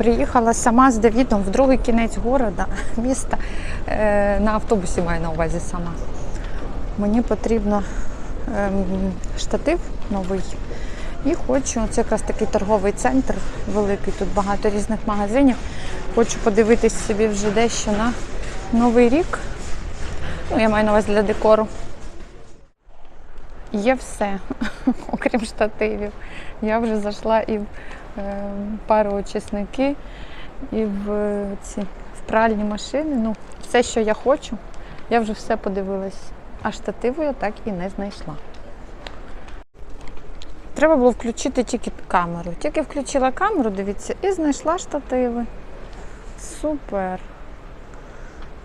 Приїхала сама з Давідом в другий кінець города, міста. Е, На автобусі маю на увазі сама. Мені потрібно ем, штатив новий. І хочу, це якраз такий торговий центр великий, тут багато різних магазинів. Хочу подивитись собі вже дещо на Новий рік. Ну, я маю на увазі для декору. Є все, окрім штативів. Я вже зайшла і в е, пару очисники, і в ці в пральні машини. Ну, все, що я хочу, я вже все подивилась. А штативу я так і не знайшла. Треба було включити тільки камеру. Тільки включила камеру, дивіться, і знайшла штативи. Супер.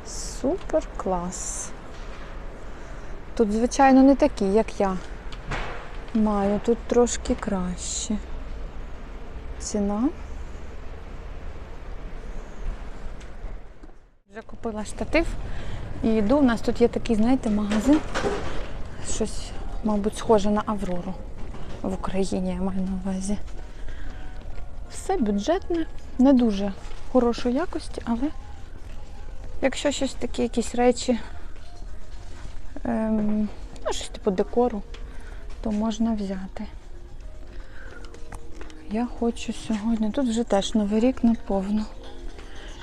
Супер клас. Тут, звичайно, не такі, як я маю. Тут трошки краще. Ціна. Вже купила штатив і йду. У нас тут є такий, знаєте, магазин. Щось, мабуть, схоже на Аврору в Україні, я маю на увазі. Все бюджетне, не дуже хорошої якості, але якщо щось такі якісь речі, ем, ну, щось типу декору, то можна взяти. Я хочу сьогодні, тут вже теж новий рік наповну.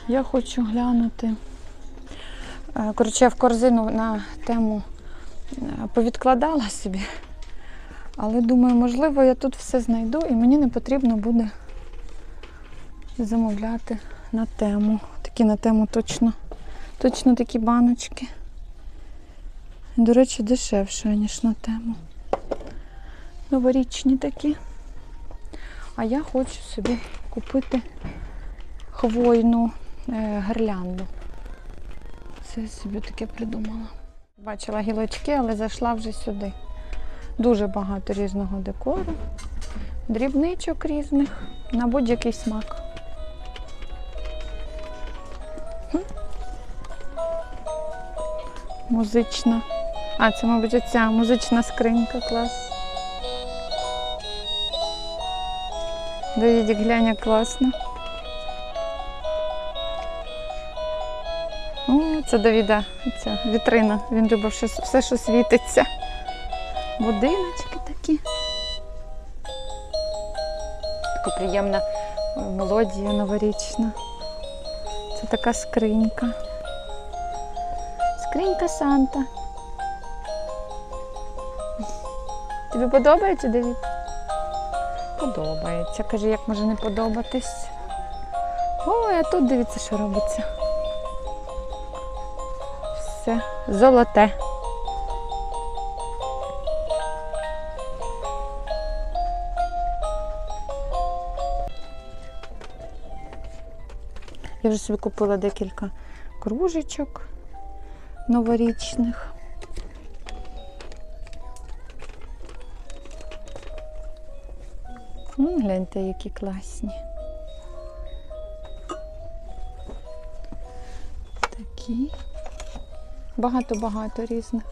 Я хочу глянути. Е, Коротше, я в корзину на тему е, повідкладала собі. Але думаю, можливо, я тут все знайду і мені не потрібно буде замовляти на тему. Такі на тему точно, точно такі баночки. До речі, дешевше, ніж на тему. Новорічні такі. А я хочу собі купити хвойну е, гирлянду. Це я собі таке придумала. Бачила гілочки, але зайшла вже сюди. Дуже багато різного декору, дрібничок різних на будь-який смак. Музична. А, це, мабуть, оця музична скринька клас. Давідік, глянь, як класно. О, це Давіда, ця вітрина. Він любив все, що світиться. Будиночки такі. Така приємна е, мелодія новорічна. Це така скринька. Скринька Санта. Тобі подобається, Давід? Подобається. Каже, як може не подобатись. Ой, а тут дивіться, що робиться. Все золоте. Я вже собі купила декілька кружечок новорічних. Гляньте, які класні. Такі. Багато-багато різних.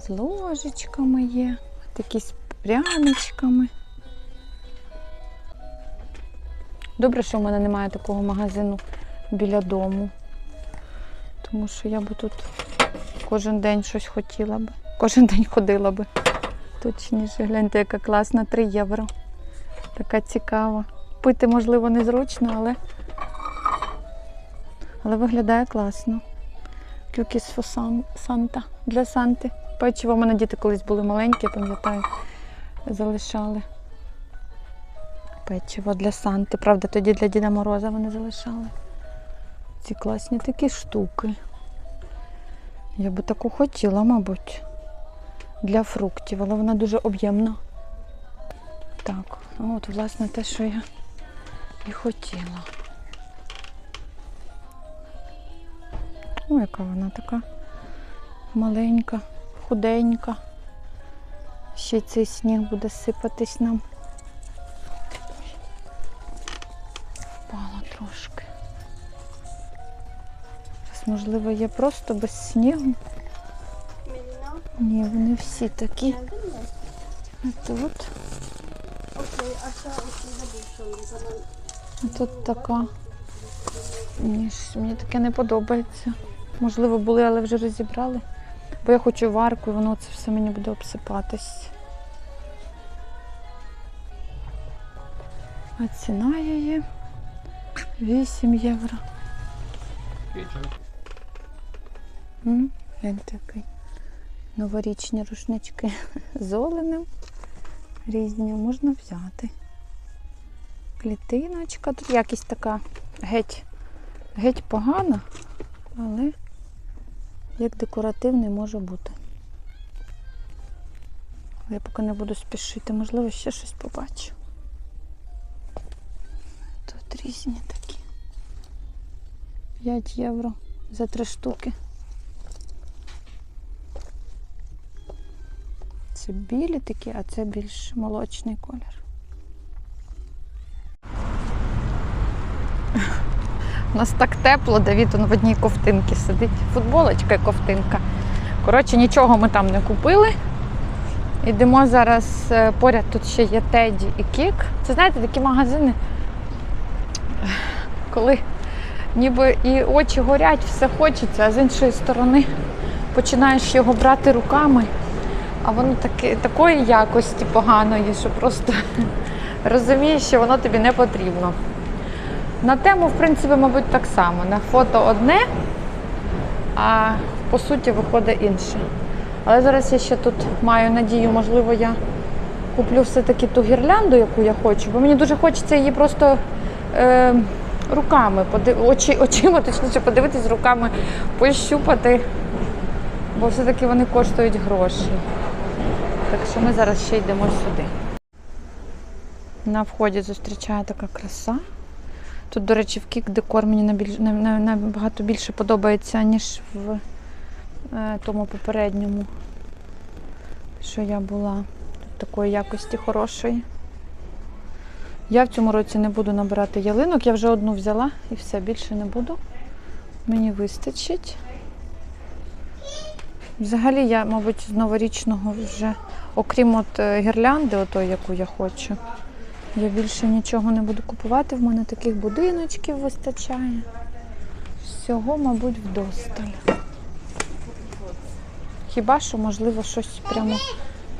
З ложечками є, такі з пряничками. Добре, що в мене немає такого магазину біля дому. Тому що я би тут кожен день щось хотіла би. Кожен день ходила би. Точніше, гляньте, яка класна, 3 євро. Така цікава. Пити, можливо, незручно, але, але виглядає класно. Кюкіс фо сан- Санта для Санти. Печиво в мене діти колись були маленькі, пам'ятаю, залишали печиво для Санти. Правда, тоді для Діда Мороза вони залишали. Ці класні такі штуки. Я би таку хотіла, мабуть, для фруктів, але вона дуже об'ємна. Так, ну от, власне, те, що я і хотіла. О, яка вона така маленька, худенька. Ще цей сніг буде сипатись нам. Впала трошки. Зараз, можливо, є просто без снігу. Ні, вони всі такі. А тут. Тут така. Ні, мені таке не подобається. Можливо, були, але вже розібрали. Бо я хочу варку, і воно це все мені буде обсипатись. А ціна її 8 євро. Гляньте, який. Новорічні рушнички з оленем. Різні можна взяти. Клітиночка. Тут якість така геть, геть погана, але як декоративний може бути. Я поки не буду спішити, можливо, ще щось побачу. Тут різні такі. 5 євро за три штуки. Це білі такі, а це більш молочний колір. У нас так тепло, Давід он в одній ковтинці сидить. Футболочка і ковтинка. Коротше, нічого ми там не купили. Йдемо зараз е, поряд тут ще є Теді і Кік. Це знаєте, такі магазини, коли ніби і очі горять, все хочеться, а з іншої сторони починаєш його брати руками, а воно таки, такої якості поганої, що просто розумієш, що воно тобі не потрібно. На тему, в принципі, мабуть, так само. На фото одне, а по суті виходить інше. Але зараз я ще тут маю надію, можливо, я куплю все-таки ту гірлянду, яку я хочу, бо мені дуже хочеться її просто е, руками, подив... очі, очима, точніше, подивитись руками, пощупати, бо все-таки вони коштують гроші. Так що ми зараз ще йдемо сюди. На вході зустрічає така краса. Тут, до речі, в кік декор мені набагато більше подобається, ніж в е, тому попередньому, що я була. Тут такої якості хорошої. Я в цьому році не буду набирати ялинок, я вже одну взяла і все, більше не буду. Мені вистачить. Взагалі я, мабуть, з новорічного вже, окрім от е, гірлянди, отої, яку я хочу, я більше нічого не буду купувати. В мене таких будиночків вистачає. Всього, мабуть, вдосталь. Хіба що, можливо, щось прямо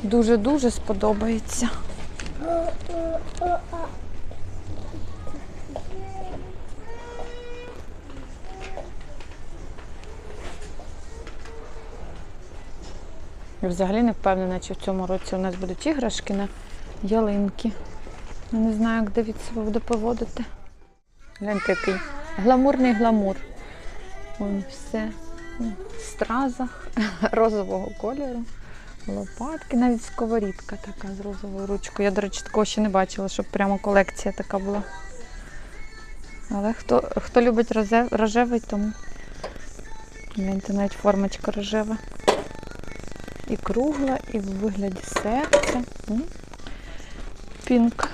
дуже-дуже сподобається. Я взагалі не впевнена, чи в цьому році у нас будуть іграшки на ялинки. Я не знаю, як Давід себе буде поводити. Гляньте, який гламурний гламур. Вон все в стразах розового кольору. Лопатки, навіть сковорідка така з розовою ручкою. Я, до речі, такого ще не бачила, щоб прямо колекція така була. Але хто, хто любить рожевий, тому гляньте, навіть формочка рожева. І кругла, і в вигляді серця. Пінк.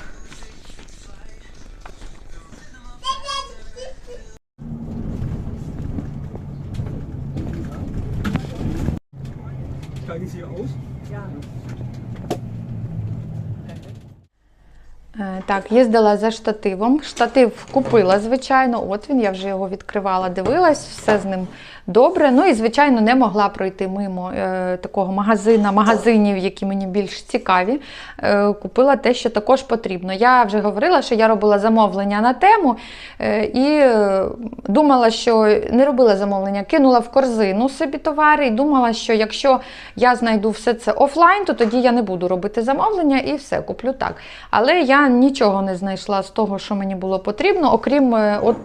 Е, Так, їздила за штативом. Штатив купила, звичайно. От він, я вже його відкривала, дивилась, все з ним добре. Ну і, звичайно, не могла пройти мимо е, такого магазина, магазинів, які мені більш цікаві. Е, купила те, що також потрібно. Я вже говорила, що я робила замовлення на тему е, і думала, що не робила замовлення, кинула в корзину собі товари і думала, що якщо я знайду все це офлайн, то тоді я не буду робити замовлення і все, куплю так. Але я нічого не знайшла з того, що мені було потрібно, окрім от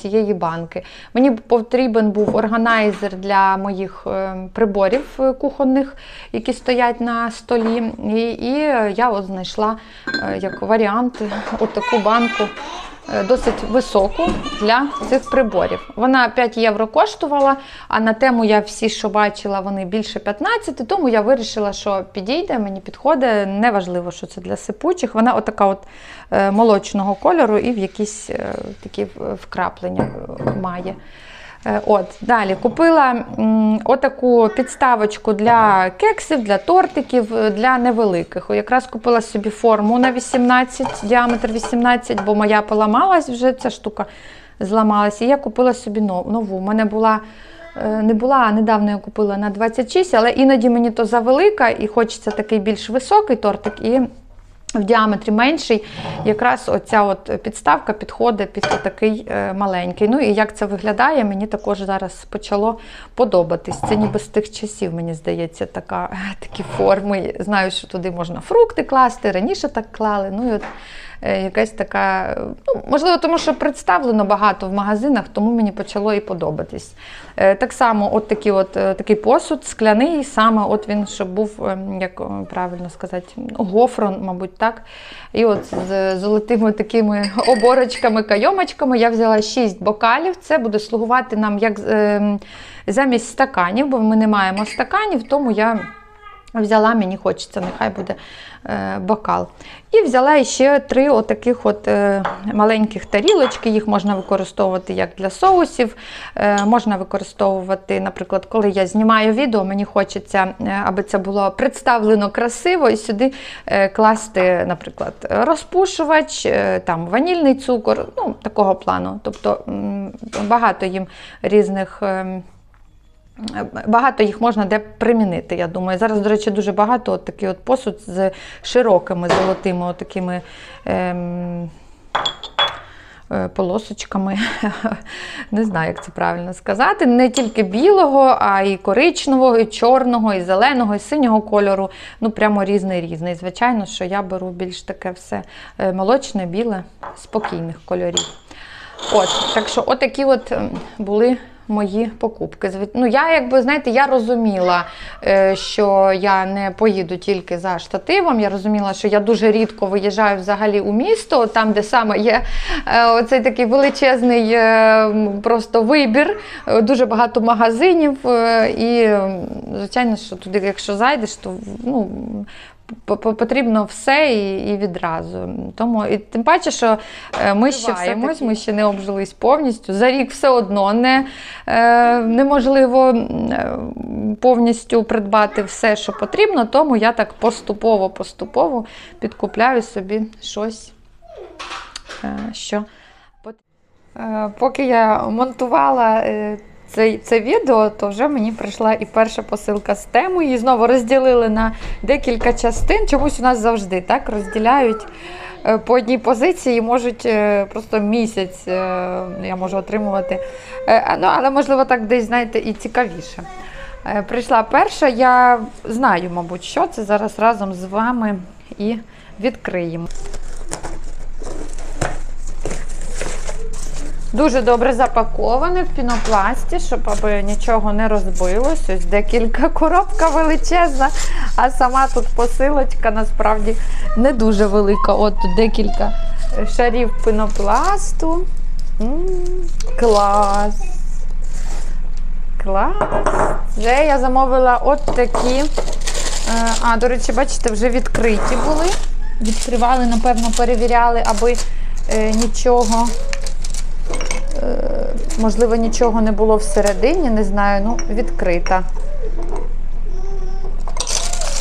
цієї банки. Мені потрібен був органайзер для моїх е, приборів е, кухонних, які стоять на столі. І, і я от знайшла е, як варіант таку банку. Досить високу для цих приборів. Вона 5 євро коштувала, а на тему я всі, що бачила, вони більше 15, тому я вирішила, що підійде, мені підходить. Неважливо, що це для сипучих. Вона отака от молочного кольору і в якісь такі вкраплення має. Е, От, далі купила отаку підставочку для кексів, для тортиків, е, для невеликих. Якраз купила собі форму на 18, діаметр 18, бо моя поламалась вже ця штука зламалась. І я купила собі нову. У мене була. е, Не була, недавно я купила на 26, але іноді мені то завелика і хочеться такий більш високий тортик. І в діаметрі менший, якраз оця от підставка підходить під такий е, маленький. Ну і як це виглядає, мені також зараз почало подобатись. Це ніби з тих часів, мені здається, така, такі форми. Знаю, що туди можна фрукти класти, раніше так клали. Ну і от якась така, ну, можливо, тому що представлено багато в магазинах, тому мені почало і подобатись. Е, Так само, от такий, от, е, такий посуд скляний, саме от він, щоб був, е, як е, правильно сказати, гофрон, мабуть, так. І от з золотими такими оборочками, кайомочками я взяла 6 бокалів. Це буде слугувати нам як е, замість стаканів, бо ми не маємо стаканів, тому я. Взяла, мені хочеться, нехай буде е, бокал. І взяла ще три отаких от е, маленьких тарілочки. Їх можна використовувати як для соусів. Е, можна використовувати, наприклад, коли я знімаю відео, мені хочеться, е, аби це було представлено красиво, і сюди е, класти, наприклад, розпушувач, е, там ванільний цукор, ну, такого плану. Тобто багато їм різних. ем, Багато їх можна де примінити, я думаю. Зараз, до речі, дуже багато от такий от посуд з широкими золотими от такими ем, е, полосочками. Не знаю, як це правильно сказати. Не тільки білого, а й коричневого, і чорного, і зеленого, і синього кольору. Ну, прямо різний різний. Звичайно, що я беру більш таке все е, молочне, біле, спокійних кольорів. От, так що, отакі от ем, були мої покупки. Ну, я, якби, знаєте, я розуміла, е, що я не поїду тільки за штативом. Я розуміла, що я дуже рідко виїжджаю взагалі у місто, там, де саме є е, оцей такий величезний е, просто вибір, дуже багато магазинів. І, звичайно, що туди, якщо зайдеш, то ну, потрібно все і, і відразу. Тому і тим паче, що е, ми ще Вживаємось, ми ще не обжились повністю. За рік все одно не, е, неможливо е, повністю придбати все, що потрібно. Тому я так поступово-поступово підкупляю собі щось, е, що Е, Поки я монтувала е, це, це відео, то вже мені прийшла і перша посилка з тему. Її знову розділили на декілька частин. Чомусь у нас завжди так розділяють е, по одній позиції можуть е, просто місяць е, я можу отримувати. Ну, але можливо так десь, знаєте, і цікавіше. Прийшла перша, я знаю, мабуть, що це зараз разом з вами і відкриємо. Дуже добре запаковане в пінопласті, щоб аби нічого не розбилось. Ось декілька коробка величезна, а сама тут посилочка насправді не дуже велика. От декілька шарів пінопласту. М, клас! Клас! Вже я замовила от такі. Е, А, до речі, бачите, вже відкриті були. Відкривали, напевно, перевіряли, аби е, нічого Можливо, нічого не було всередині, не знаю, ну, відкрита.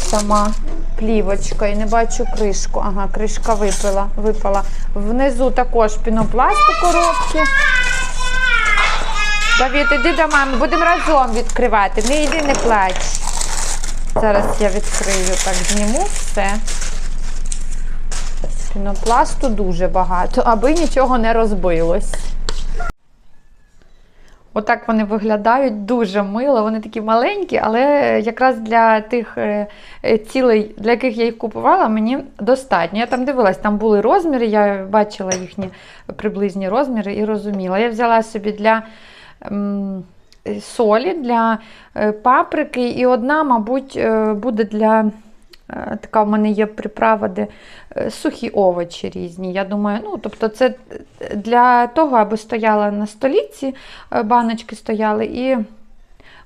Сама плівочка і не бачу кришку. Ага, кришка випала, випала. Внизу також пінопласт у коробки. Давід, іди до мами, будемо разом відкривати. Не йди, не плач. Зараз я відкрию, так зніму все. Пінопласту дуже багато, аби нічого не розбилось. Отак вони виглядають дуже мило. Вони такі маленькі, але якраз для тих е, е, цілей, для яких я їх купувала, мені достатньо. Я там дивилась, там були розміри, я бачила їхні приблизні розміри і розуміла. Я взяла собі для солі, для е, паприки, і одна, мабуть, буде для. Е, Така в мене є приправа, де е, сухі овочі різні. Я думаю, ну тобто це для того, аби стояла на столі ці е, баночки стояли, і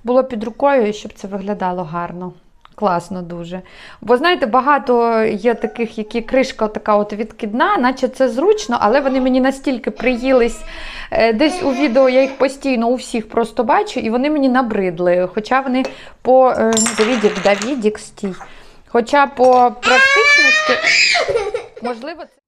було під рукою, щоб це виглядало гарно. Класно дуже. Бо знаєте, багато є таких, які кришка така от відкидна, наче це зручно, але вони мені настільки приїлись. Десь у відео я їх постійно у всіх просто бачу, і вони мені набридли. Хоча вони по ну, Давідік, Давідік, стій. Хоча по практичності, можливо, це.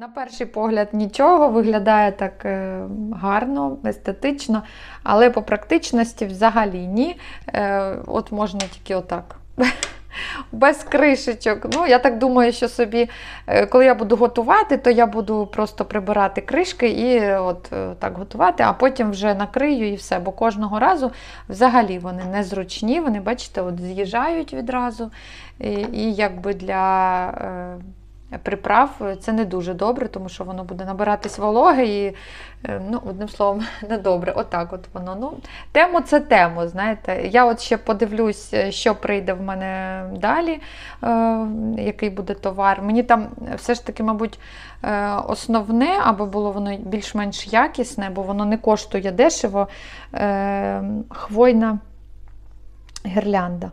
На перший погляд нічого, виглядає так е, гарно, естетично, але по практичності взагалі ні. Е, От можна тільки отак. Без кришечок. Ну, я так думаю, що собі, е, коли я буду готувати, то я буду просто прибирати кришки і от так готувати, а потім вже накрию і все. Бо кожного разу взагалі вони незручні, вони, бачите, от з'їжджають відразу. І, і якби для. Приправ це не дуже добре, тому що воно буде набиратись вологи і, е, ну, одним словом, не добре. Отак от воно. Ну, тему це тему, знаєте. Я от ще подивлюсь, е, що прийде в мене далі, е, який буде товар. Мені там все ж таки, мабуть, е, основне, аби було воно більш-менш якісне, бо воно не коштує дешево, е, хвойна гірлянда.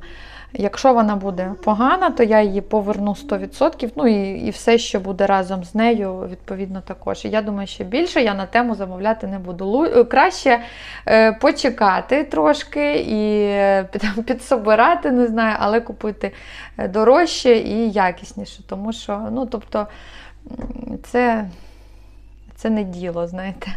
Якщо вона буде погана, то я її поверну 100%. Ну і, і все, що буде разом з нею, відповідно, також. І я думаю, що більше я на тему замовляти не буду. Е, Краще е, почекати трошки і е, під, підсобирати, не знаю, але купити е, дорожче і якісніше. Тому що, ну, тобто, це, це не діло, знаєте.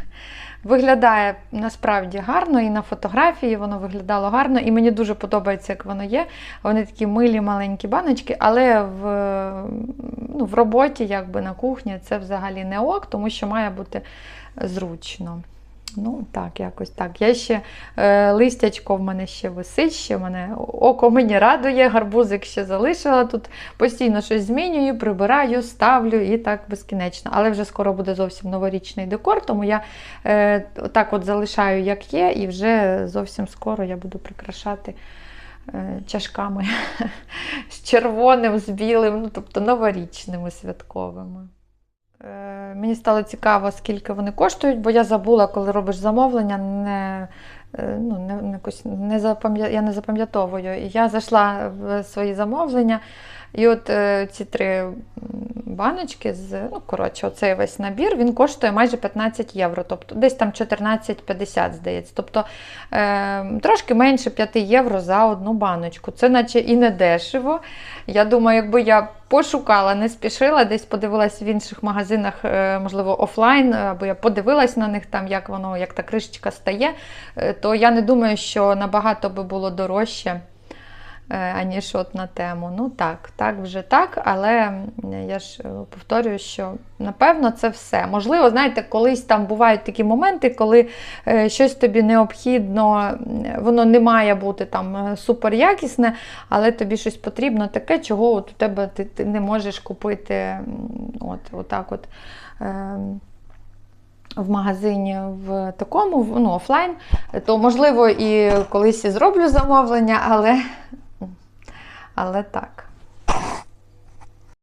Виглядає насправді гарно, і на фотографії воно виглядало гарно, і мені дуже подобається, як воно є. Вони такі милі маленькі баночки, але в, ну, в роботі, якби на кухні, це взагалі не ок, тому що має бути зручно. Ну, так, якось так. Я ще е, листячко в мене ще висить, ще мене око мені радує, гарбузик ще залишила. Тут постійно щось змінюю, прибираю, ставлю і так безкінечно. Але вже скоро буде зовсім новорічний декор, тому я е, так от залишаю, як є, і вже зовсім скоро я буду прикрашати е, чашками з червоним, з білим, ну, тобто новорічними святковими. Е, Мені стало цікаво, скільки вони коштують, бо я забула, коли робиш замовлення, не, е, ну, не, не, не запам'я- я не запам'ятовую. І я зайшла в свої замовлення, і от е, ці три баночки з, ну, коротше, оцей весь набір, він коштує майже 15 євро, тобто десь там 14,50, здається. Тобто е, трошки менше 5 євро за одну баночку. Це наче і не дешево. Я думаю, якби я пошукала, не спішила, десь подивилась в інших магазинах, е, можливо, офлайн, або я подивилась на них там, як воно, як та кришечка стає, е, то я не думаю, що набагато би було дорожче. Е, аніж от на тему. Ну так, так вже так, але я ж е, повторюю, що напевно це все. Можливо, знаєте, колись там бувають такі моменти, коли е, щось тобі необхідно, воно не має бути там е, супер якісне, але тобі щось потрібно таке, чого от у тебе ти, ти не можеш купити от, отак от. ем, в магазині в такому, ну, офлайн, то можливо і колись і зроблю замовлення, але, але так.